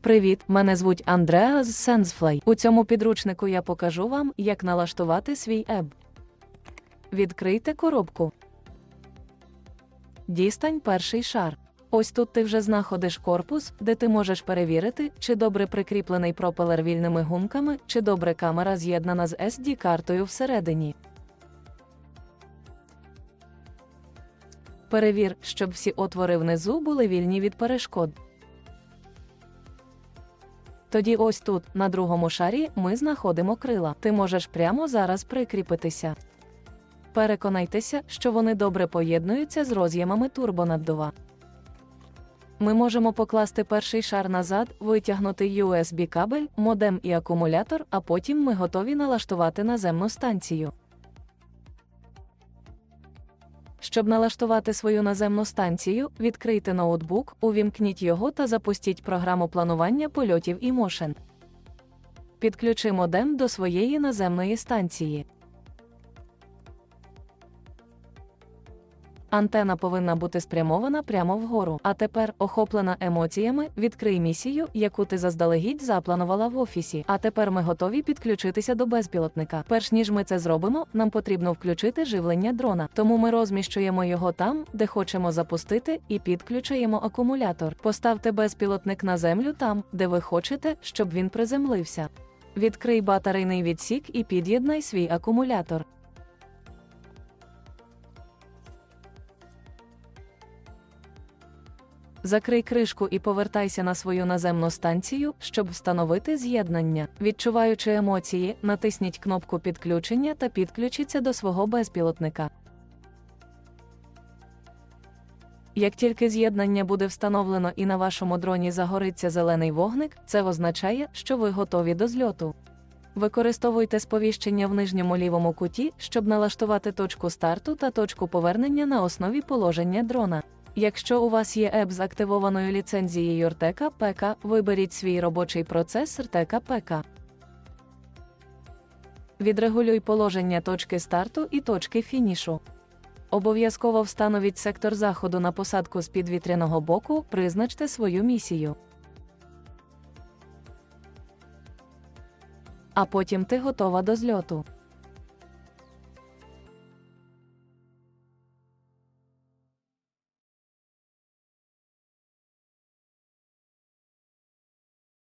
Привіт, мене звуть Андреа з SenseFly. У цьому підручнику я покажу вам, як налаштувати свій еб. Відкрийте коробку. Дістань перший шар. Ось тут ти вже знаходиш корпус, де ти можеш перевірити, чи добре прикріплений пропелер вільними гумками, чи добре камера з'єднана з SD-картою всередині. Перевір, щоб всі отвори внизу були вільні від перешкод. Тоді ось тут, на другому шарі, ми знаходимо крила. Ти можеш прямо зараз прикріпитися. Переконайтеся, що вони добре поєднуються з роз'ємами турбонаддува. Ми можемо покласти перший шар назад, витягнути USB-кабель, модем і акумулятор, а потім ми готові налаштувати наземну станцію. Щоб налаштувати свою наземну станцію, відкрийте ноутбук, увімкніть його та запустіть програму планування польотів і мошен. Підключи модем до своєї наземної станції. Антена повинна бути спрямована прямо вгору. А тепер, охоплена емоціями, відкрий місію, яку ти заздалегідь запланувала в офісі. А тепер ми готові підключитися до безпілотника. Перш ніж ми це зробимо, нам потрібно включити живлення дрона. Тому ми розміщуємо його там, де хочемо запустити, і підключуємо акумулятор. Поставте безпілотник на землю там, де ви хочете, щоб він приземлився. Відкрий батарейний відсік і під'єднай свій акумулятор. Закрий кришку і повертайся на свою наземну станцію, щоб встановити з'єднання. Відчуваючи емоції, натисніть кнопку підключення та підключіться до свого безпілотника. Як тільки з'єднання буде встановлено і на вашому дроні загориться зелений вогник, це означає, що ви готові до зльоту. Використовуйте сповіщення в нижньому лівому куті, щоб налаштувати точку старту та точку повернення на основі положення дрона. Якщо у вас є еп з активованою ліцензією RTK PK, виберіть свій робочий процес RTK PK. Відрегулюй положення точки старту і точки фінішу. Обов'язково встановіть сектор заходу на посадку з підвітряного боку, призначте свою місію. А потім ти готова до зльоту.